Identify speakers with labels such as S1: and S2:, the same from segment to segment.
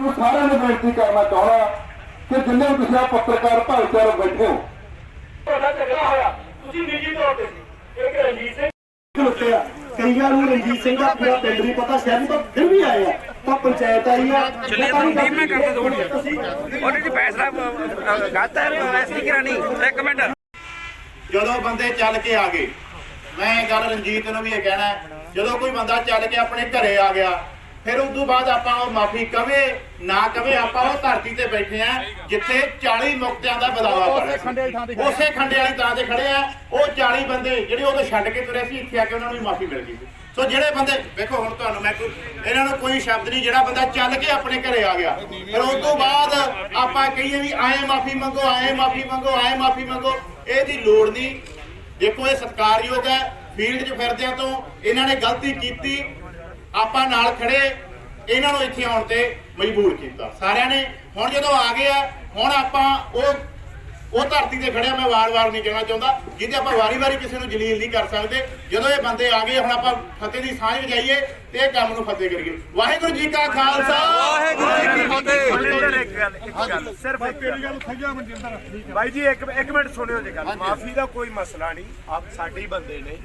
S1: ਤੁਹਾਨੂੰ ਸਾਰਿਆਂ ਨੂੰ ਬੇਨਤੀ ਕਰਨਾ ਚਾਹੁੰਦਾ ਕਿ ਜਿੰਨੇ ਵੀ ਤੁਸੀਂ ਪੱਤਰਕਾਰ ਭਾਈਚਾਰੇ ਬੈਠੇ ਹੋ।
S2: ਤੁਹਾਡਾ ਝਗੜਾ ਹੋਇਆ। ਤੁਸੀਂ ਨਿੱਜੀ ਤੌਰ ਤੇ ਸੀ। ਇੱਕ ਰਣਜੀਤ ਸਿੰਘ
S3: ਖਲੋਤੇ ਆ ਕਈਆਂ ਨੂੰ ਰਣਜੀਤ ਸਿੰਘ ਦਾ ਪੂਰਾ ਪਿੰਡ ਨਹੀਂ ਪਤਾ ਸ਼ਹਿਰ ਤੋਂ ਫਿਰ ਵੀ ਆਏ ਆ। ਤਾਂ ਪੰਚਾਇਤ ਆਈ ਆ।
S4: ਚੱਲੇ ਤਾਂ ਟੀਮ ਮੈਂ ਕਰਦੇ ਦੋ ਉਹਨੇ ਜੀ ਫੈਸਲਾ ਗਲਤ ਹੈ ਐਸੀ ਨਹੀਂ ਕਰਾਣੀ ਮਿੰਟ।
S5: ਜਦੋਂ ਬੰਦੇ ਚੱਲ ਕੇ ਆ ਗਏ ਮੈਂ ਇਹ ਗੱਲ ਰਣਜੀਤ ਨੂੰ ਵੀ ਇਹ ਕਹਿਣਾ ਜਦੋਂ ਕੋਈ ਬੰਦਾ ਚੱਲ ਕੇ ਆਪਣੇ ਘਰੇ ਆ ਗਿਆ ਫਿਰ ਉਸ ਤੋਂ ਬਾਅਦ ਆਪਾਂ ਉਹ ਮਾਫੀ ਕਵੇ ਨਾ ਕਵੇ ਆਪਾਂ ਉਹ ਧਰਤੀ ਤੇ ਬੈਠੇ ਆ ਜਿੱਥੇ 40 ਮੁਕਤਿਆਂ ਦਾ ਬਦਾਵਾ ਪੜਿਆ ਉਸੇ ਖੰਡੇ ਵਾਲੀ ਥਾਂ ਤੇ ਖੜੇ ਆ। ਉਹ 40 ਬੰਦੇ ਜਿਹੜੇ ਉਦੋਂ ਛੱਡ ਕੇ ਤੁਰੇ ਸੀ ਇੱਥੇ ਆ ਕੇ ਉਹਨਾਂ ਨੂੰ ਮਾਫੀ ਮਿਲ ਗਈ ਸੀ। ਜਿਹੜੇ ਬੰਦੇ ਵੇਖੋ ਹੁਣ ਤੁਹਾਨੂੰ ਮੈਂ ਕੋਈ ਇਹਨਾਂ ਨੂੰ ਕੋਈ ਸ਼ਬਦ ਨਹੀਂ ਜਿਹੜਾ ਬੰਦਾ ਚੱਲ ਕੇ ਆਪਣੇ ਘਰੇ ਆ ਗਿਆ। ਫਿਰ ਉਸ ਤੋਂ ਬਾਅਦ ਆਪਾਂ ਕਹੀਏ ਵੀ ਆਏ ਮਾਫੀ ਮੰਗੋ ਆਏ ਮਾਫੀ ਮੰਗੋ ਆਏ ਮਾਫੀ ਮੰਗੋ। ਇਹਦੀ ਲੋੜ ਨਹੀਂ। ਦੇਖੋ ਇਹ ਸਤਿਕਾਰਯੋਗ ਹੈ। ਫੀਲਡ 'ਚ ਫਿਰਦਿਆਂ ਤੋਂ ਇਹਨਾਂ ਨੇ ਗਲਤੀ ਕੀਤੀ। ਆਪਾਂ ਨਾਲ ਖੜੇ ਇਹਨਾਂ ਨੂੰ ਇੱਥੇ ਆਉਣ ਤੇ ਮਜਬੂਰ ਕੀਤਾ। ਸਾਰਿਆਂ ਨੇ, ਹੁਣ ਜਦੋਂ ਆ ਗਏ ਆ, ਹੁਣ ਆਪਾਂ ਉਹ ਉਹ ਧਰਤੀ ਤੇ ਖੜਿਆ ਮੈਂ ਵਾਰ-ਵਾਰ ਨਹੀਂ ਕਹਿਣਾ ਚਾਹੁੰਦਾ ਜਿਹਦੇ ਆਪਾਂ ਵਾਰੀ-ਵਾਰੀ ਕਿਸੇ ਨੂੰ ਜਲੀਲ ਨਹੀਂ ਕਰ ਸਕਦੇ ਜਦੋਂ ਇਹ ਬੰਦੇ ਆ ਗਏ ਹੁਣ ਆਪਾਂ ਫਤਿਹ ਦੀ ਸਾਂਝ ਵਜਾਈਏ ਤੇ ਇਹ ਕੰਮ ਨੂੰ ਫਤਿਹ ਕਰੀਏ। ਵਾਹਿਗੁਰੂ ਜੀ ਕਾ ਖਾਲਸਾ।
S4: ਵਾਹਿਗੁਰੂ ਜੀ ਕੀ ਫਤਿਹ।
S6: ਮਨਜਿੰਦਰ ਇੱਕ ਗੱਲ ਇੱਕ ਗੱਲ ਸਿਰਫ ਇੱਕ ਗੱਲ। ਬਾਈ ਜੀ ਇੱਕ ਇੱਕ ਮਿੰਟ ਸੁਣਿਓ ਜੀ ਗੱਲ। ਮਾਫੀ ਦਾ ਕੋਈ ਮਸਲਾ ਨਹੀਂ ਆਪ ਸਾਡੇ ਹੀ ਬੰਦੇ ਨੇ।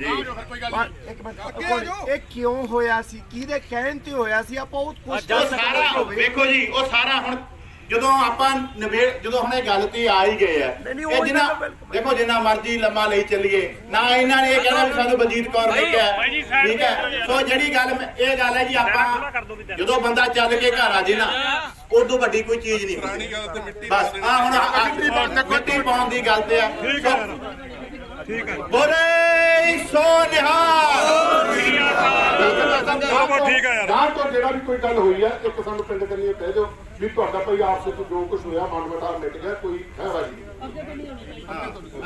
S6: ਪਰ ਇੱਕ ਮਿੰਟ ਇਹ ਕਿਉਂ ਹੋਇਆ ਸੀ? ਕਿਹਦੇ ਕਹਿਣ ਤੇ ਹੋਇਆ ਸੀ? ਆਪਾਂ ਉਹ ਕੁਝ
S5: ਵੇਖੋ ਜੀ ਉਹ ਸਾਰਾ ਹੁਣ ਜਦੋਂ ਆਪਾਂ ਨਵੇੜ ਜਦੋਂ ਹੁਣ ਇਹ ਗੱਲ ਤੇ ਆ ਹੀ ਗਏ ਆ। ਇਹ ਜਿੰਨਾ ਦੇਖੋ ਜਿੰਨਾ ਮਰਜ਼ੀ ਲੰਮਾ ਲਈ ਚੱਲੀਏ। ਨਾ ਇਹਨਾਂ ਨੇ ਇਹ ਕਹਿਣਾ ਵੀ ਸਾਨੂੰ ਬਲਜੀਤ ਕੌਰ ਨੇ ਕਿਹਾ ਠੀਕ ਹੈ? ਸੋ ਜਿਹੜੀ ਗੱਲ ਇਹ ਗੱਲ ਹੈ ਜੀ ਆਪਾਂ ਜਦੋਂ ਬੰਦਾ ਚੱਲ ਕੇ ਘਰ ਆ ਜੇ ਨਾ ਉਦੋਂ ਵੱਡੀ ਕੋਈ ਚੀਜ਼ ਨਹੀਂ ਪੁਰਾਣੀ ਗੱਲ ਤੇ ਮਿੱਟੀ ਬਸ ਆ ਹੁਣ ਆਖਰੀ ਮਿੱਟੀ ਪਾਉਣ ਦੀ ਗੱਲ ਤੇ ਆ। ਠੀਕ ਹੈ ਠੀਕ ਹੈ। ਬੋਲੇ ਸੋ ਨਿਹਾਲ।
S1: ਠੀਕ ਹੈ ਯਾਰ। ਗਾਂ ਤੋਂ ਜਿਹੜਾ ਵੀ ਕੋਈ ਗੱਲ ਹੋਈ ਹੈ ਇੱਕ ਸਾਨੂੰ ਪਿੰਡ ਕੰਨੀ ਕਹਿ ਦਿਓ ਵੀ ਤੁਹਾਡਾ ਭਾਈ ਆਪਸ ਵਿੱਚ ਜੋ ਕੁਝ ਹੋਇਆ ਮਨ ਮਟਾ ਮਿਟ ਗਿਆ ਕੋਈ ਖੈਰਾ ਜੀ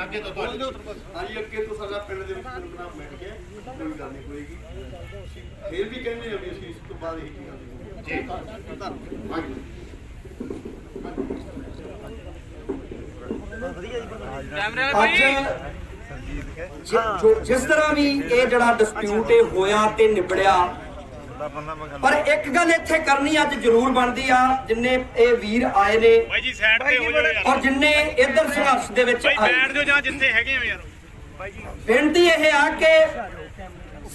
S5: ਅੱਗੇ ਤੋਂ ਤੁਹਾਡੇ।
S7: ਹਾਂਜੀ ਅੱਗੇ ਤੋਂ ਸਾਡਾ ਪਿੰਡ ਦੇ ਵਿੱਚ ਪ੍ਰੋਗਰਾਮ ਮਿਟ ਗਿਆ ਕੋਈ ਗੱਲ ਨਹੀਂ ਹੋਏਗੀ। ਫਿਰ ਵੀ ਕਹਿੰਦੇ ਆ ਵੀ ਅਸੀਂ ਇਸ ਤੋਂ ਬਾਅਦ ਇਹ ਕੀ ਗੱਲ
S4: ਕੈਮਰੇ
S3: ਜਿਸ ਤਰ੍ਹਾਂ ਵੀ ਇਹ ਜਿਹੜਾ ਡਿਸਪਿਊਟ ਇਹ ਹੋਇਆ ਤੇ ਨਿਬੜਿਆ ਪਰ ਇੱਕ ਗੱਲ ਇੱਥੇ ਕਰਨੀ ਅੱਜ ਜ਼ਰੂਰ ਬਣਦੀ ਆ ਜਿੰਨੇ ਇਹ ਵੀਰ ਆਏ ਨੇ।
S2: ਬਾਈ ਜੀ ਸਾਈਡ ਤੇ ਹੋ ਜਾਓ ਯਾਰ।
S3: ਔਰ ਜਿੰਨੇ ਇੱਧਰ ਸੰਘਰਸ਼ ਦੇ ਵਿੱਚ
S2: ਬਾਈ
S3: ਆਏ।
S2: ਬੈਠ ਜਾਓ ਜਾਂ ਜਿੱਥੇ ਹੈਗੇ ਆ ਯਾਰ।
S3: ਬੇਨਤੀ ਇਹ ਆ ਕਿ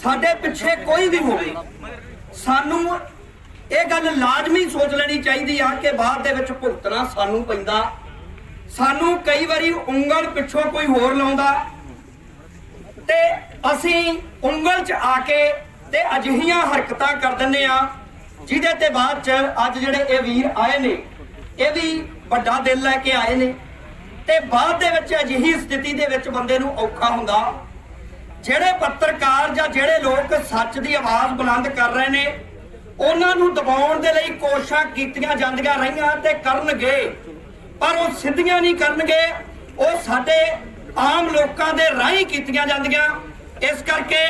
S3: ਸਾਡੇ ਪਿੱਛੇ ਕੋਈ ਵੀ ਹੋਵੇ ਸਾਨੂੰ ਇਹ ਗੱਲ ਲਾਜ਼ਮੀ ਸੋਚ ਲੈਣੀ ਚਾਹੀਦੀ ਆ ਕਿ ਬਾਅਦ ਦੇ ਵਿੱਚ ਭੁਗਤਣਾ ਸਾਨੂੰ ਪੈਂਦਾ। ਸਾਨੂੰ ਕਈ ਵਾਰੀ ਉਂਗਲ ਪਿੱਛੋਂ ਕੋਈ ਹੋਰ ਲਾਉਂਦਾ। ਤੇ ਅਸੀਂ ਉਂਗਲ 'ਚ ਆ ਕੇ ਤੇ ਅਜਿਹੀਆਂ ਹਰਕਤਾਂ ਕਰ ਦਿੰਦੇ ਆ, ਜਿਹਦੇ ਤੇ ਬਾਅਦ 'ਚ ਅੱਜ ਜਿਹੜੇ ਇਹ ਵੀਰ ਆਏ ਨੇ, ਇਹ ਵੀ ਵੱਡਾ ਦਿਲ ਲੈ ਕੇ ਆਏ ਨੇ। ਤੇ ਬਾਅਦ ਦੇ ਵਿੱਚ ਅਜਿਹੀ ਸਥਿਤੀ ਦੇ ਵਿੱਚ ਬੰਦੇ ਨੂੰ ਔਖਾ ਹੁੰਦਾ, ਜਿਹੜੇ ਪੱਤਰਕਾਰ ਜਾਂ ਜਿਹੜੇ ਲੋਕ ਸੱਚ ਦੀ ਆਵਾਜ਼ ਬੁਲੰਦ ਕਰ ਰਹੇ ਨੇ, ਉਹਨਾਂ ਨੂੰ ਦਬਾਉਣ ਦੇ ਲਈ ਕੋਸ਼ਿਸ਼ਾਂ ਕੀਤੀਆਂ ਜਾਂਦੀਆਂ ਰਹੀਆਂ ਤੇ ਕਰਨਗੇ, ਪਰ ਉਹ ਸਿੱਧੀਆਂ ਨਹੀਂ ਕਰਨਗੇ। ਉਹ ਸਾਡੇ ਆਮ ਲੋਕਾਂ ਦੇ ਰਾਹੀਂ ਕੀਤੀਆਂ ਜਾਂਦੀਆਂ। ਇਸ ਕਰਕੇ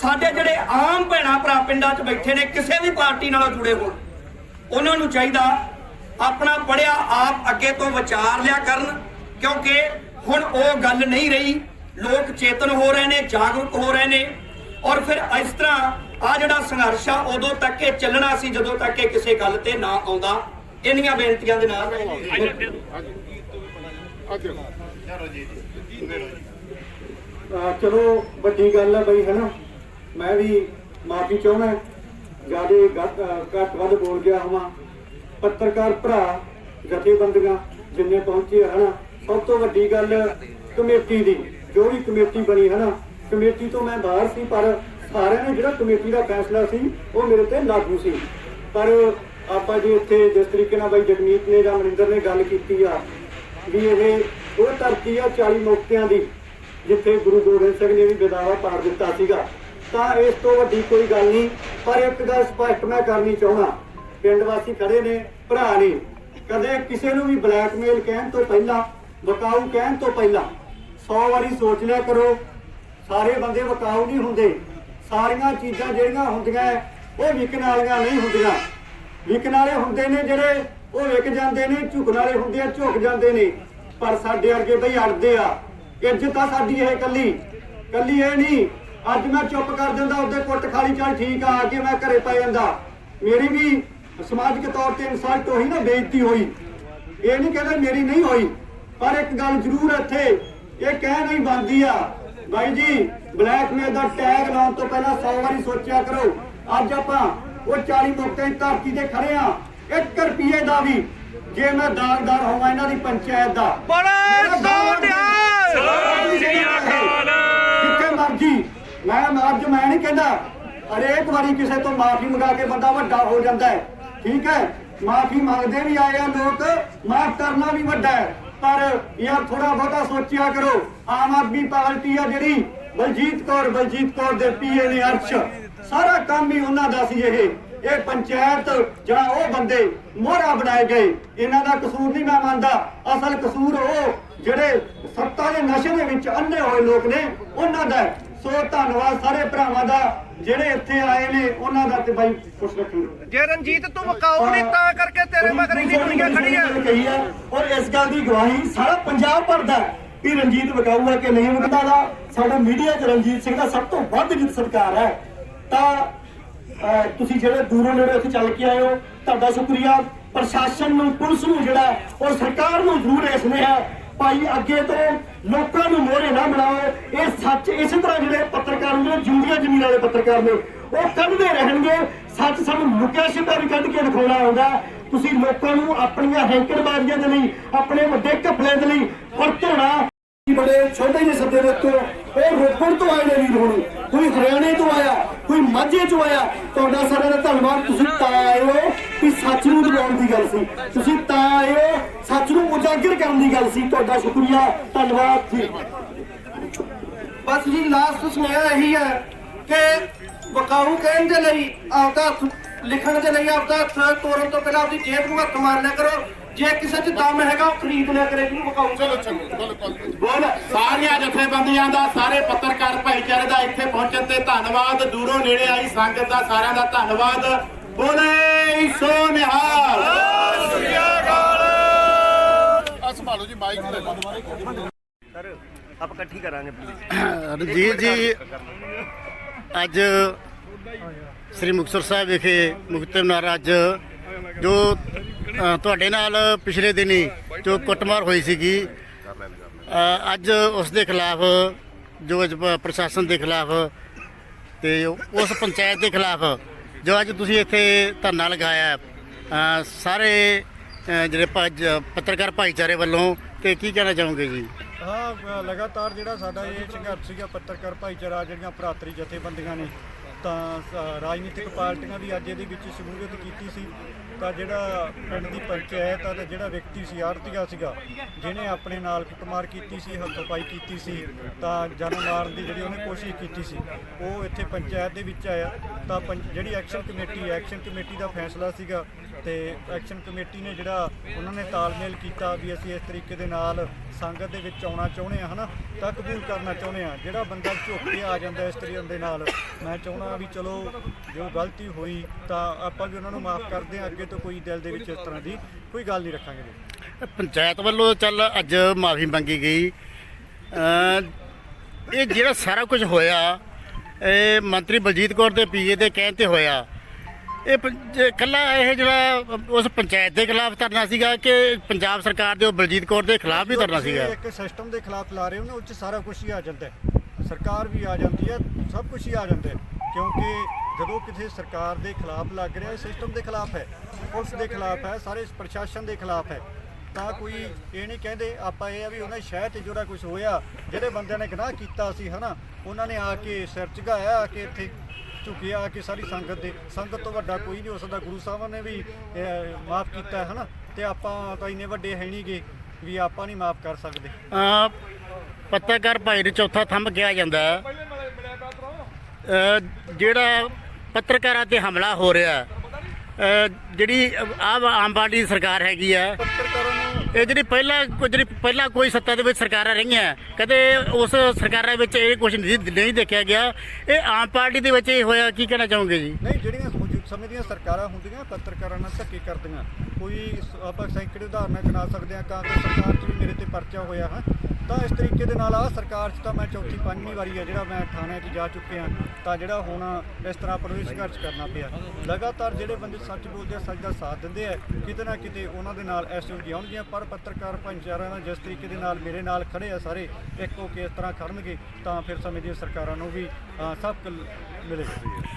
S3: ਸਾਡੇ ਜਿਹੜੇ ਆਮ ਭੈਣਾ ਭਰਾ ਪਿੰਡਾਂ 'ਚ ਬੈਠੇ ਨੇ ਕਿਸੇ ਵੀ ਪਾਰਟੀ ਨਾਲ ਜੁੜੇ ਹੋਣ ਉਹਨਾਂ ਨੂੰ ਚਾਹੀਦਾ ਆਪਣਾ ਪੜਿਆ ਆਪ ਅੱਗੇ ਤੋਂ ਵਿਚਾਰ ਲਿਆ ਕਰਨ ਕਿਉਂਕਿ ਹੁਣ ਉਹ ਗੱਲ ਨਹੀਂ ਰਹੀ। ਲੋਕ ਚੇਤਨ ਹੋ ਰਹੇ ਨੇ ਜਾਗਰੂਕ ਹੋ ਰਹੇ ਨੇ। ਔਰ ਫਿਰ ਇਸ ਤਰ੍ਹਾਂ ਆ ਜਿਹੜਾ ਸੰਘਰਸ਼ ਆ ਉਦੋਂ ਤੱਕ ਇਹ ਚੱਲਣਾ ਸੀ ਜਦੋਂ ਤੱਕ ਇਹ ਕਿਸੇ ਗੱਲ ਤੇ ਨਾ ਆਉਂਦਾ। ਇੰਨੀਆਂ ਬੇਨਤੀਆਂ ਦੇ ਨਾਲ
S8: ਆ ਚਲੋ ਵੱਡੀ ਗੱਲ ਹੈ ਬਈ ਹਨਾ ਮੈਂ ਵੀ ਮਾਫੀ ਚਾਹੁੰਦਾ ਜਿਆਦੇ ਘੱਟ ਵੱਧ ਬੋਲ ਗਿਆ ਹਾਂ ਪੱਤਰਕਾਰ ਭਰਾ ਜਥੇਬੰਦੀਆਂ ਜਿੰਨੇ ਪਹੁੰਚੇ ਆ, ਹਨਾ ਸਭ ਤੋਂ ਵੱਡੀ ਗੱਲ ਕਮੇਟੀ ਦੀ ਜੋ ਵੀ ਕਮੇਟੀ ਬਣੀ ਹਨਾ ਕਮੇਟੀ ਤੋਂ ਮੈਂ ਬਾਹਰ ਸੀ ਪਰ ਸਾਰਿਆਂ ਨੇ ਜਿਹੜਾ ਕਮੇਟੀ ਦਾ ਫੈਸਲਾ ਸੀ ਉਹ ਮੇਰੇ ਤੇ ਲਾਗੂ ਸੀ। ਪਰ ਆਪਾਂ ਜੀ ਇੱਥੇ ਜਿਸ ਤਰੀਕੇ ਨਾਲ ਬਾਈ ਜਗਮੀਤ ਨੇ ਜਾਂ ਮਨਿੰਦਰ ਨੇ ਗੱਲ ਕੀਤੀ ਆ ਵੀ ਇਹ ਉਹ ਧਰਤੀ ਆ 40 ਮੁਕਤਿਆਂ ਦੀ ਜਿੱਥੇ ਗੁਰੂ ਗੋਬਿੰਦ ਸਿੰਘ ਨੇ ਵੀ ਵਿਦਾਵਾ ਪਾੜ ਦਿੱਤਾ ਸੀਗਾ। ਤਾਂ ਇਸ ਤੋਂ ਵੱਡੀ ਕੋਈ ਗੱਲ ਨਹੀਂ ਪਰ ਇੱਕ ਗੱਲ ਸਪਸ਼ਟ ਮੈਂ ਕਰਨੀ ਚਾਹਣਾ ਪਿੰਡ ਵਾਸੀ ਖੜੇ ਨੇ ਭਰਾ ਨੇ। ਕਦੇ ਕਿਸੇ ਨੂੰ ਵੀ ਬਲੈਕਮੇਲ ਕਹਿਣ ਤੋਂ ਪਹਿਲਾਂ ਬਕਾਊ ਕਹਿਣ ਤੋਂ ਪਹਿਲਾਂ 100 ਵਾਰੀ ਸੋਚ ਲਿਆ ਕਰੋ। ਸਾਰੇ ਬੰਦੇ ਬਕਾਊ ਨਹੀਂ ਹੁੰਦੇ। ਸਾਰੀਆਂ ਚੀਜ਼ਾਂ ਜਿਹੜੀਆਂ ਹੁੰਦੀਆਂ ਹੈ, ਉਹ ਵਿਕਣ ਵਾਲੀਆਂ ਨਹੀਂ ਹੁੰਦੀਆਂ। ਵਿਕਣ ਵਾਲੇ ਹੁੰਦੇ ਨੇ ਜਿਹੜੇ ਉਹ ਵਿਕ ਜਾਂਦੇ ਨੇ ਝੁਕਣ ਵਾਲੇ ਹੁੰਦੇ ਆ ਝੁਕ ਜਾਂਦੇ ਨੇ। ਪਰ ਸਾਡੇ ਵਰਗੇ ਬਈ ਅੜਦੇ ਆ। ਇੱਜ਼ਤ ਆ ਸਾਡੀ ਇਹ ਕੱਲੀ ਕੱਲੀ ਇਹ ਨਹੀਂ ਅੱਜ ਮੈਂ ਚੁੱਪ ਕਰ ਦਿੰਦਾ ਉਹਦੇ ਕੁੱਟ ਖਾਲੀ ਚੱਲ ਠੀਕ ਆ ਅੱਗੇ ਮੈਂ ਘਰੇ ਪੈ ਜਾਂਦਾ। ਮੇਰੀ ਵੀ ਸਮਾਜਿਕ ਤੌਰ ਤੇ ਇਨਸਲਟ ਹੋਈ ਨਾ ਬੇਇੱਜ਼ਤੀ ਹੋਈ। ਇਹ ਨਹੀਂ ਕਹਿੰਦਾ ਮੇਰੀ ਨਹੀਂ ਹੋਈ ਪਰ ਇੱਕ ਗੱਲ ਜ਼ਰੂਰ ਇੱਥੇ ਇਹ ਕਹਿ ਨਹੀਂ ਬਣਦੀ ਆ। ਬਾਈ ਜੀ ਬਲੈਕਮੇਲ ਦਾ ਟੈਗ ਲਾਉਣ ਤੋਂ ਪਹਿਲਾਂ 100 ਵਾਰੀ ਸੋਚਿਆ ਕਰੋ। ਅੱਜ ਆਪਾਂ ਉਹ 40 ਮੌਕੇ ਦੀ ਧਰਤੀ ਤੇ ਖੜੇ ਆ 1 ਰੁਪਏ ਦਾ ਵੀ ਜੇ ਮੈਂ ਦਾਗਦਾਰ ਹੋਵਾਂ ਇਹਨਾਂ ਦੀ ਪੰਚਾਇਤ ਦਾ।
S4: ਬੜੇ
S8: ਜਿੱਥੇ ਮਰਜ਼ੀ ਮੈਂ ਅੱਜ ਮੈਂ ਨਹੀਂ ਕਹਿੰਦਾ। ਹਰੇਕ ਵਾਰੀ ਕਿਸੇ ਤੋਂ ਮਾਫੀ ਮੰਗਾ ਕੇ ਬੰਦਾ ਵੱਡਾ ਹੋ ਜਾਂਦਾ ਹੈ। ਠੀਕ ਹੈ? ਮਾਫੀ ਮੰਗਦੇ ਵੀ ਆਏ ਆ ਲੋਕ, ਮਾਫ ਕਰਨਾ ਵੀ ਵੱਡਾ ਹੈ। ਪਰ ਯਾਰ ਥੋੜਾ ਬਹੁਤਾ ਸੋਚਿਆ ਕਰੋ। ਆਮ ਆਦਮੀ ਪਾਰਟੀ ਆ ਜਿਹੜੀ, ਬਲਜੀਤ ਕੌਰ ਬਲਜੀਤ ਕੌਰ ਦੇ ਪੀਏ ਨੇ ਅਰਸ਼। ਸਾਰਾ ਕੰਮ ਹੀ ਉਹਨਾਂ ਦਾ ਸੀ ਇਹ। ਇਹ ਪੰਚਾਇਤ ਜਾਂ ਉਹ ਬੰਦੇ ਮੋਹਰਾ ਬਣਾਏ ਗਏ। ਇਹਨਾਂ ਦਾ ਕਸੂਰ ਨਹੀਂ ਮੈਂ ਮੰਨਦਾ। ਅਸਲ ਕਸੂਰ ਉਹ ਜਿਹੜੇ ਸੱਤਾ ਦੇ ਨਸ਼ੇ ਦੇ ਵਿੱਚ ਅੰਨੇ ਹੋਏ ਲੋਕ ਨੇ, ਉਹਨਾਂ ਦਾ ਸੋ ਧੰਨਵਾਦ ਸਾਰੇ ਭਰਾਵਾਂ ਦਾ ਜਿਹੜੇ ਇੱਥੇ ਆਏ ਨੇ ਉਹਨਾਂ ਦਾ ਤੇ ਬਾਈ ਖੁਸ਼ ਰੱਖੀ
S4: ਜੇ ਰਣਜੀਤ ਤੂੰ ਵਕਾਉ ਨਹੀਂ ਤਾਂ ਕਰਕੇ ਤੇਰੇ ਮਗਰ ਇੰਨੀ ਦੁਨੀਆ ਖੜੀ ਆ
S8: ਔਰ ਇਸ ਗੱਲ ਦੀ ਗਵਾਹੀ ਸਾਰਾ ਪੰਜਾਬ ਭਰਦਾ ਹੈ ਕਿ ਰਣਜੀਤ ਵਿਕਾਊ ਹੈ ਕਿ ਨਹੀਂ ਵਿਕਦਾ ਦਾ ਸਾਡਾ ਮੀਡੀਆ 'ਚ ਰਣਜੀਤ ਸਿੰਘ ਦਾ ਸਭ ਤੋਂ ਵੱਧ ਜਿੱਤ ਸਤਿਕਾਰ ਹੈ। ਤਾਂ ਤੁਸੀਂ ਜਿਹੜੇ ਦੂਰੋਂ ਨੇੜੇ ਉੱਥੇ ਚੱਲ ਕੇ ਆਏ ਹੋ ਤੁਹਾਡਾ ਸ਼ੁਕਰੀਆ। ਪ੍ਰਸ਼ਾਸਨ ਨੂੰ ਪੁਲਿਸ ਨੂੰ ਜਿਹੜਾ ਹੈ, ਔਰ ਸਰਕਾਰ ਨੂੰ ਜ਼ਰੂਰ ਇਸ ਨੇ ਹੈ ਭਾਈ ਅੱਗੇ ਤੋਂ ਲੋਕਾਂ ਨੂੰ ਮੋਹਰੇ ਨਾ ਬਣਾਓ। ਇਹ ਸੱਚ ਇਸੇ ਤਰ੍ਹਾਂ ਜਿਹੜੇ ਪੱਤਰਕਾਰ ਹੁੰਦੇ ਨੇ ਜੁੰਦੀਆਂ ਜ਼ਮੀਨ ਵਾਲੇ ਪੱਤਰਕਾਰ ਨੇ ਉਹ ਕੱਢਦੇ ਰਹਿਣਗੇ। ਸੱਚ ਸਾਨੂੰ ਲੁਕਿਆ ਛਿਪਾ ਵੀ ਕੱਢ ਕੇ ਦਿਖਾਉਣਾ ਹੁੰਦਾ ਤੁਸੀਂ ਲੋਕਾਂ ਨੂੰ ਆਪਣੀਆਂ ਹੈਂਕੜਬਾਜ਼ੀਆਂ ਦੇ ਲਈ ਆਪਣੇ ਵੱਡੇ ਘਪਲੇ ਦੇ ਲਈ ਵਰਤੋਣਾ ਬੜੇ ਛੋਟੇ ਜਿਹੇ ਸੱਦੇ ਦੇ ਉੱਤੇ। ਉਹ ਰੋਪੜ ਤੋਂ ਆਏ ਨੇ ਵੀਰ ਹੁਣ। ਕੋਈ ਹਰਿਆਣੇ ਤੋਂ ਆਇਆ ਕੋਈ ਮਾਝੇ ਤੋਂ ਆਇਆ ਤੁਹਾਡਾ ਸਾਰਿਆਂ ਦਾ ਧੰਨਵਾਦ। ਤੁਸੀਂ ਤਾਂ ਆਏ ਹੋ ਕਿ ਸੱਚ ਨੂੰ ਦਬਾਉਣ ਦੀ ਗੱਲ ਸੀ। ਤੁਸੀਂ ਤਾਂ ਆਏ ਹੋ ਸੱਚ ਨੂੰ ਉਜਾਗਰ ਕਰਨ ਦੀ ਗੱਲ ਸੀ। ਤੁਹਾਡਾ ਸ਼ੁਕਰੀਆ ਧੰਨਵਾਦ। ਜੀ
S9: ਬਸ ਜੀ ਲਾਸਟ ਸੁਨੇਹਾ ਇਹੀ ਹੈ ਕਿ ਬਕਾਊ ਕਹਿਣ ਦੇ ਲਈ ਆਪਦਾ ਹੱਥ ਲਿਖਣ ਦੇ ਲਈ ਆਪਦਾ ਹੱਥ ਤੋੜਨ ਤੋਂ ਪਹਿਲਾਂ ਆਪਦੀ ਜੇਬ ਨੂੰ ਹੱਥ ਮਾਰ ਲਿਆ ਕਰੋ। ਜੇ ਕਿਸੇ 'ਚ ਦਮ ਹੈਗਾ ਉਹ ਖਰੀਦ ਲਿਆ ਕਰੇ ਜਿਹਨੂੰ ਬਕਾਊ। ਚਲੋ ਚਲੋ
S5: ਬੋਲ। ਸਾਰੀਆਂ ਜਥੇਬੰਦੀਆਂ ਦਾ ਸਾਰੇ ਪੱਤਰਕਾਰ ਭਾਈਚਾਰੇ ਦਾ ਇੱਥੇ ਪਹੁੰਚਣ ਤੇ ਧੰਨਵਾਦ। ਦੂਰੋਂ ਨੇੜੇ ਆਈ ਸੰਗਤ ਦਾ ਸਾਰਿਆਂ ਦਾ ਧੰਨਵਾਦ। ਬੋਲੇ ਸੋ ਨਿਹਾਲ।
S1: ਆ ਸੰਭਾਲੋ ਜੀ ਮਾਈਕ ਤੇ।
S4: ਸਰ ਆਪ ਇਕੱਠੀ ਕਰਾਂਗੇ ਪਲੀਜ਼
S7: ਰਣਜੀਤ ਜੀ ਅੱਜ ਸ੍ਰੀ ਮੁਕਤਸਰ ਸਾਹਿਬ ਵਿਖੇ ਮੁਕਤਸਰ ਮਨਾਰ ਅੱਜ ਜੋ ਤੁਹਾਡੇ ਨਾਲ ਪਿਛਲੇ ਦਿਨੀ ਜੋ ਕੁੱਟਮਾਰ ਹੋਈ ਸੀਗੀ ਅੱਜ ਉਸ ਦੇ ਖਿਲਾਫ ਜੋ ਪ੍ਰਸ਼ਾਸਨ ਦੇ ਖਿਲਾਫ ਤੇ ਉਸ ਪੰਚਾਇਤ ਦੇ ਖਿਲਾਫ ਜੋ ਅੱਜ ਤੁਸੀਂ ਇੱਥੇ ਧਰਨਾ ਲਗਾਇਆ ਸਾਰੇ ਜਿਹੜੇ ਪੱਤਰਕਾਰ ਭਾਈਚਾਰੇ ਵੱਲੋਂ ਤੇ ਕੀ ਕਹਿਣਾ ਚਾਹੋਗੇ ਜੀ?
S8: ਹਾਂ, ਲਗਾਤਾਰ ਜਿਹੜਾ ਸਾਡਾ ਇਹ ਸੰਘਰਸ਼ ਸੀਗਾ, ਪੱਤਰਕਾਰ ਭਾਈਚਾਰਾ, ਜਿਹੜੀਆਂ ਭਰਾਤਰੀ ਜਥੇਬੰਦੀਆਂ ਨੇ, ਤਾਂ ਰਾਜਨੀਤਿਕ ਪਾਰਟੀਆਂ ਦੀ ਅੱਜ ਇਹਦੇ ਵਿੱਚ ਸ਼ਮੂਲੀਅਤ ਕੀਤੀ ਸੀ। ਤਾਂ ਜਿਹੜਾ ਪਿੰਡ ਦੀ ਪੰਚਾਇਤ ਆ ਤੇ ਜਿਹੜਾ ਵਿਅਕਤੀ ਸੀ ਆੜਤੀਆ ਸੀਗਾ, ਜਿਹਨੇ ਆਪਣੇ ਨਾਲ ਕੁੱਟਮਾਰ ਕੀਤੀ ਸੀ, ਹੱਥੋਂ-ਪਾਈ ਕੀਤੀ ਸੀ, ਤਾਂ ਜਾਨੋਂ ਮਾਰਨ ਦੀ ਜਿਹੜੀ ਉਹਨੇ ਕੋਸ਼ਿਸ਼ ਕੀਤੀ ਸੀ, ਉਹ ਇੱਥੇ ਪੰਚਾਇਤ ਦੇ ਵਿੱਚ ਆਇਆ। ਤਾਂ ਪੰ- ਜਿਹੜੀ ਐਕਸ਼ਨ ਕਮੇਟੀ ਐਕਸ਼ਨ ਕਮੇਟੀ ਦਾ ਫੈਸਲਾ ਸੀਗਾ ਤੇ ਐਕਸ਼ਨ ਕਮੇਟੀ ਨੇ ਜਿਹੜਾ ਉਹਨਾਂ ਨੇ ਤਾਲਮੇਲ ਕੀਤਾ ਵੀ ਅਸੀਂ ਇਸ ਤਰੀਕੇ ਦੇ ਨਾਲ ਸੰਗਤ ਦੇ ਵਿੱਚ ਆਉਣਾ ਚਾਹੁੰਦੇ ਆ ਹਨਾ? ਤਾਂ ਕਬੂਲ ਕਰਨਾ ਚਾਹੁੰਦੇ ਆ ਜਿਹੜਾ ਬੰਦਾ ਝੁੱਕ ਕੇ ਆ ਜਾਂਦਾ ਇਸ ਤਰੀਕੇ ਦੇ ਨਾਲ, ਮੈਂ ਚਾਹੁੰਦਾ ਵੀ ਚਲੋ, ਜੋ ਗਲਤੀ ਹੋਈ ਤਾਂ ਆਪਾਂ ਵੀ ਉਹਨਾਂ ਨੂੰ ਮਾਫ ਕਰਦੇ ਆ ਅੱਗੇ ਤੋਂ ਕੋਈ ਦਿਲ ਦੇ ਵਿੱਚ ਇਸ ਤਰ੍ਹਾਂ ਦੀ ਕੋਈ ਗੱਲ ਨਹੀਂ ਰੱਖਾਂਗੇ
S7: ਪੰਚਾਇਤ ਵੱਲੋਂ ਚੱਲ ਅੱਜ ਮਾਫੀ ਮੰਗੀ ਗਈ। ਇਹ ਜਿਹੜਾ ਸਾਰਾ ਕੁਝ ਹੋਇਆ, ਇਹ ਮੰਤਰੀ ਬਲਜੀਤ ਕੌਰ ਦੇ ਪੀਏ ਦੇ ਕਹਿਣ ਤੇ ਹੋਇਆ ਇਹ ਕੱਲਾ ਇਹ ਜਿਹੜਾ ਉਸ ਪੰਚਾਇਤ ਦੇ ਖਿਲਾਫ ਧਰਨਾ ਸੀਗਾ ਕਿ ਪੰਜਾਬ ਸਰਕਾਰ ਦੇ ਉਹ ਬਲਜੀਤ ਕੌਰ ਦੇ ਖਿਲਾਫ ਵੀ ਧਰਨਾ ਸੀਗਾ?
S8: ਇੱਕ ਸਿਸਟਮ ਦੇ ਖਿਲਾਫ ਲਾ ਰਹੇ ਹੋ ਨਾ, ਉਹ 'ਚ ਸਾਰਾ ਕੁਝ ਹੀ ਆ ਜਾਂਦਾ ਸਰਕਾਰ ਵੀ ਆ ਜਾਂਦੀ ਹੈ, ਸਭ ਕੁਝ ਹੀ ਆ ਜਾਂਦਾ ਕਿਉਂਕਿ ਜਦੋਂ ਕਿਸੇ ਸਰਕਾਰ ਦੇ ਖਿਲਾਫ ਲੱਗ ਰਿਹਾ ਸਿਸਟਮ ਦੇ ਖਿਲਾਫ ਹੈ, ਪੁਲਿਸ ਦੇ ਖਿਲਾਫ ਹੈ, ਸਾਰੇ ਪ੍ਰਸ਼ਾਸਨ ਦੇ ਖਿਲਾਫ ਹੈ। ਤਾਂ ਕੋਈ ਇਹ ਨਹੀਂ ਕਹਿੰਦੇ, ਆਪਾਂ ਇਹ ਆ ਵੀ ਉਹਨਾਂ ਸ਼ਹਿਰ ਤੇ ਜਿਹੜਾ ਕੁਝ ਹੋਇਆ, ਜਿਹੜੇ ਬੰਦਿਆਂ ਨੇ ਗਨਾਹ ਕੀਤਾ ਸੀ, ਹਨਾ, ਉਹਨਾਂ ਨੇ ਆ ਕੇ ਸਿਰ ਝੁਕਾਇਆ, ਆ ਕੇ ਇੱਥੇ ਝੁਕਿਆ ਆ ਕੇ ਸਾਰੀ ਸੰਗਤ ਦੇ ਸੰਗਤ ਤੋਂ ਵੱਡਾ ਕੋਈ ਨਹੀਂ ਹੋ ਸਕਦਾ। ਗੁਰੂ ਸਾਹਿਬਾਨ ਨੇ ਵੀ ਮਾਫ ਕੀਤਾ ਹੈ ਹਨਾ? ਤੇ ਆਪਾਂ ਤਾਂ ਇੰਨੇ ਵੱਡੇ ਹੈ ਨਹੀਂਗੇ ਵੀ ਆਪਾਂ ਨਹੀਂ ਮਾਫ ਕਰ ਸਕਦੇ।
S7: ਪੱਤਰਕਾਰ ਭਾਈ ਨੂੰ ਚੌਥਾ ਥੰਮ ਕਿਹਾ ਜਾਂਦਾ ਹੈ। ਜਿਹੜਾ ਪੱਤਰਕਾਰਾਂ ਤੇ ਹਮਲਾ ਹੋ ਰਿਹਾ ਹੈ, ਜਿਹੜੀ ਆ ਆਮ ਪਾਰਟੀ ਦੀ ਸਰਕਾਰ ਹੈਗੀ ਆ
S8: ਪੱਤਰਕਾਰਾਂ ਨੂੰ
S7: ਇਹ ਜਿਹੜੀ ਪਹਿਲਾਂ ਕੋਈ- ਜਿਹੜੀ ਪਹਿਲਾਂ ਕੋਈ ਸੱਤਾ ਦੇ ਵਿੱਚ ਸਰਕਾਰਾਂ ਰਹੀਆਂ, ਕਦੇ ਉਸ ਸਰਕਾਰਾਂ ਵਿੱਚ ਇਹ ਕੁਝ ਨਹੀਂ ਨਹੀਂ ਦੇਖਿਆ ਗਿਆ। ਇਹ ਆਮ ਪਾਰਟੀ ਦੇ ਵਿੱਚ ਇਹ ਹੋਇਆ, ਕੀ ਕਹਿਣਾ ਚਾਹੋਗੇ ਜੀ?
S8: ਨਹੀਂ, ਜਿਹੜੀਆਂ ਮੌਜੂਦ ਸਮੇਂ ਦੀਆਂ ਸਰਕਾਰਾਂ ਹੁੰਦੀਆਂ, ਪੱਤਰਕਾਰਾਂ ਨਾਲ ਧੱਕੇ ਕਰਦੀਆਂ। ਕੋਈ ਸ- ਆਪਾਂ ਸੈਂਕੜੇ ਉਦਾਹਰਨਾਂ ਗਿਣਾ ਸਕਦੇ ਹਾਂ, ਕਾਂਗਰਸ ਸਰਕਾਰ 'ਚ ਵੀ ਮੇਰੇ ਤੇ ਪਰਚਾ ਹੋਇਆ ਹੈ। ਤਾਂ ਇਸ ਤਰੀਕੇ ਦੇ ਨਾਲ ਆ ਸਰਕਾਰ 'ਚ ਤਾਂ ਮੈਂ ਚੌਥੀ, ਪੰਜਵੀਂ ਵਾਰੀ ਆ ਜਿਹੜਾ ਮੈਂ ਥਾਣੇ 'ਚ ਜਾ ਚੁੱਕਿਆ। ਤਾਂ ਜਿਹੜਾ ਹੁਣ ਇਸ ਤਰ੍ਹਾਂ ਪ੍ਰਵੇਸ਼ ਸੰਘਰਸ਼ ਕਰਨਾ ਪਿਆ। ਲਗਾਤਾਰ ਜਿਹੜੇ ਬੰਦੇ ਸੱਚ ਬੋਲਦੇ ਆ, ਸੱਚ ਦਾ ਸਾਥ ਦਿੰਦੇ ਆ, ਕਿਤੇ ਨਾ ਕਿਤੇ ਉਹਨਾਂ ਦੇ ਨਾਲ ਐਸਓ ਜੀ ਆਉਣਗੀਆਂ, ਪਰ ਪੱਤਰਕਾਰ ਭਾਈਚਾਰਾ ਨਾਲ ਜਿਸ ਤਰੀਕੇ ਦੇ ਨਾਲ ਮੇਰੇ ਨਾਲ ਖੜੇ ਆ ਸਾਰੇ, ਇੱਕ ਹੋ ਕੇ ਇਸ ਤਰ੍ਹਾਂ ਖੜਨਗੇ, ਤਾਂ ਫਿਰ ਸਮੇਂ ਦੀਆਂ ਸਰਕਾਰਾਂ ਨੂੰ ਵੀ ਸਭ ਸਬਕ ਮਿਲੇਗਾ